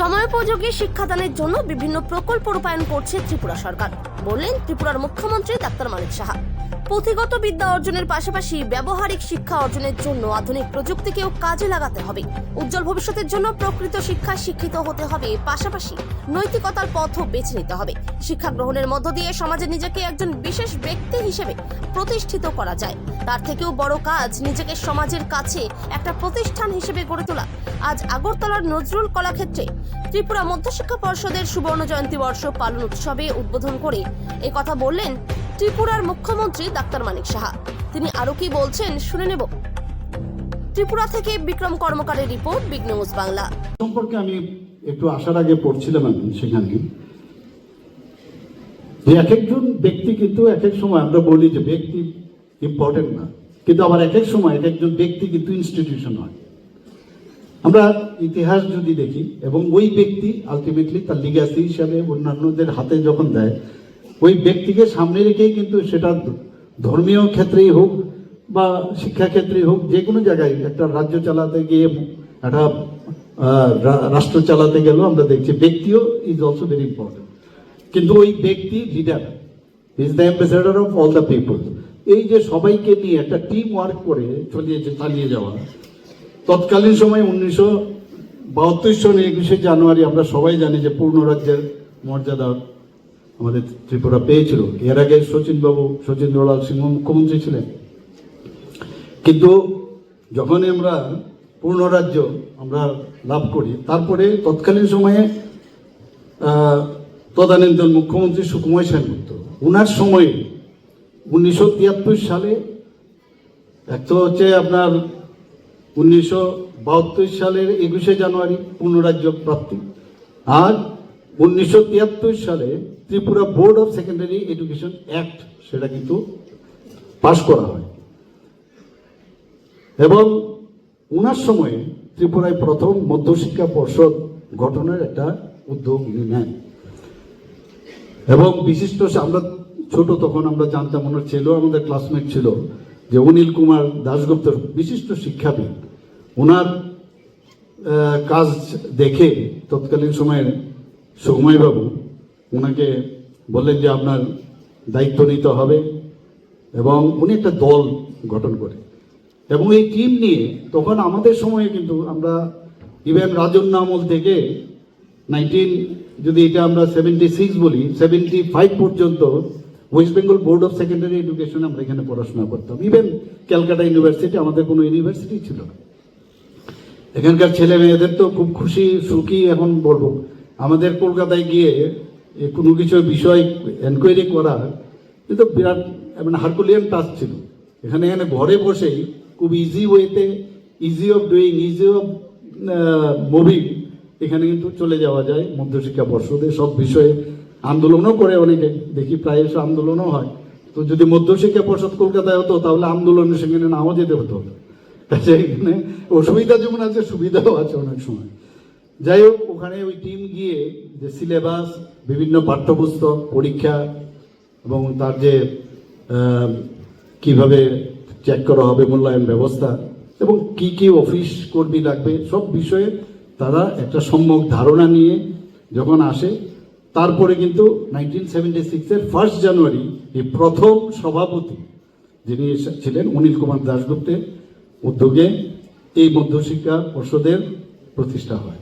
সময়োপযোগী শিক্ষাদানের জন্য বিভিন্ন প্রকল্প রূপায়ণ করছে ত্রিপুরা সরকার। বললেন ত্রিপুরার মুখ্যমন্ত্রী ডাক্তার মানিক সাহা। পুঁথিগত বিদ্যা অর্জনের পাশাপাশি ব্যবহারিক শিক্ষা অর্জনের জন্য আধুনিক প্রযুক্তিকেও কাজে লাগাতে হবে। উজ্জ্বল ভবিষ্যতের জন্য প্রকৃত শিক্ষায় শিক্ষিত হতে হবে। পাশাপাশি নৈতিকতার পথও বেছে নিতে হবে। শিক্ষা গ্রহণের মধ্য দিয়ে সমাজে নিজেকে একজন বিশেষ ব্যক্তি হিসেবে প্রতিষ্ঠিত করা যায়। তার থেকেও বড় কাজ নিজেকে সমাজের কাছে একটা প্রতিষ্ঠান হিসেবে গড়ে তোলা। আজ আগরতলার নজরুল কলাক্ষেত্রে ত্রিপুরা মধ্যশিক্ষা পর্ষদের সুবর্ণ জয়ন্তী বর্ষ পালন উৎসবে উদ্বোধন করে এ কথা বললেন ত্রিপুরার মুখ্যমন্ত্রী ডাক্তার মানিক সাহা। তিনি আরও কি বলছেন শুনে নেব। ত্রিপুরা থেকে বিক্রম কর্মকারের রিপোর্ট বিগ নিউজ বাংলা। সম্পর্কে আমি একটু আসার আগে পড়ছিলাম আমি সেখানে যে এক একজন ব্যক্তি কিন্তু এক এক সময় আমরা বলি যে ব্যক্তি ইম্পর্টেন্ট না। কিন্তু আবার এক এক সময় এক একজন ব্যক্তি কিন্তু ইনস্টিটিউশন হয়। আমরা ইতিহাস যদি দেখি এবং ওই ব্যক্তি আলটিমেটলি তার লিগাসি হিসাবে অন্যান্যদের হাতে যখন দেয় ওই ব্যক্তিকে সামনে রেখেই কিন্তু সেটা ধর্মীয় ক্ষেত্রেই হোক বা শিক্ষা ক্ষেত্রেই হোক, যে কোনো জায়গায় একটা রাজ্য চালাতে গিয়ে একটা রাষ্ট্র চালাতে গেলেও আমরা দেখছি ব্যক্তিও ইজ অলসো ভেরি ইম্পর্টেন্ট কিন্তু ওই ব্যক্তি leader is the ambassador of all the people এই যে সবাইকে নিয়ে একটা টিম ওয়ার্ক করে চলিয়ে চালিয়ে যাওয়া, তৎকালীন সময় উনিশশো বাহাত্তর সনে একুশে জানুয়ারি আমরা সবাই জানি যে পূর্ণ রাজ্যের মর্যাদা আমাদের ত্রিপুরা পেয়েছিল। এর আগে শচীন বাবু শচীন্দ্রলাল সিংহ মুখ্যমন্ত্রী ছিলেন। কিন্তু যখনই আমরা পূর্ণ রাজ্য আমরা লাভ করি, তারপরে তৎকালীন সময়ে তদানীন্তন মুখ্যমন্ত্রী সুকুমার সেনগুপ্ত। ওনার সময়ে উনিশশো তিয়াত্তর সালে, এক তো হচ্ছে আপনার উনিশশো বাহাত্তর সালের একুশে জানুয়ারি পূর্ণরাজ্য প্রাপ্তি। আর উনিশশো তিয়াত্তর সালে Tripura board of secondary education act সেটা কিন্তু পাশ করা হয়। এবং ওনার সময়ে ত্রিপুরায় প্রথম মধ্যশিক্ষা পর্ষদ গঠনের একটা উদ্যোগ উনি নেন। এবং বিশিষ্ট আমরা ছোট তখন আমরা জানতাম, ওনার ছিল আমাদের ক্লাসমেট ছিল যে অনিল কুমার দাশগুপ্তর বিশিষ্ট শিক্ষাবিদ। ওনার কাজ দেখে তৎকালীন সময়ের সুকুমাইবাবু ওনাকে বললেন যে আপনার দায়িত্ব নিতে হবে এবং উনি একটা দল গঠন করে। এবং এই টিম নিয়ে তখন আমাদের সময়ে কিন্তু আমরা ইভেন রাজন্য আমল থেকে নাইনটিন যদি এটা আমরা সেভেন্টি সিক্স বলি সেভেন্টি ফাইভ পর্যন্ত West Bengal board of secondary education আমরা এখানে পড়াশোনা করতাম। ইভেন ক্যালকাটা ইউনিভার্সিটি আমাদের কোনো ইউনিভার্সিটি ছিল না। এখানকার ছেলে মেয়েদের তো খুব খুশি, সুখী এখন বলব। আমাদের কলকাতায় গিয়ে কোনো কিছু বিষয় এনকোয়ারি করা কিন্তু বিরাট মানে হারকুলিয়ান টাস্ক ছিল। এখানে এখানে ঘরে বসেই খুব ইজি ওয়েতে easy of doing easy of moving এখানে কিন্তু চলে যাওয়া যায়। মধ্যশিক্ষা পর্ষদে সব বিষয়ে আন্দোলনও করে অনেকে, দেখি প্রায়শ আন্দোলনও হয়। তো যদি মধ্যশিক্ষা পর্ষদ কলকাতায় হতো, তাহলে আন্দোলনে সেখানে নাও যেতে হতো। এখানে অসুবিধা যেমন আছে সুবিধাও আছে অনেক সময়। যাই হোক, ওখানে ওই টিম গিয়ে যে সিলেবাস বিভিন্ন পাঠ্যপুস্তক, পরীক্ষা এবং তার যে কীভাবে চেক করা হবে মূল্যায়ন ব্যবস্থা এবং কি কি অফিস কর্মী লাগবে, সব বিষয়ে তারা একটা সম্যক ধারণা নিয়ে যখন আসে, তারপরে কিন্তু নাইনটিন সেভেন্টি সিক্সের ফার্স্ট জানুয়ারি এই প্রথম সভাপতি যিনি ছিলেন অনিল কুমার দাশগুপ্তের উদ্যোগে এই মধ্যশিক্ষা পর্ষদের প্রতিষ্ঠা হয়।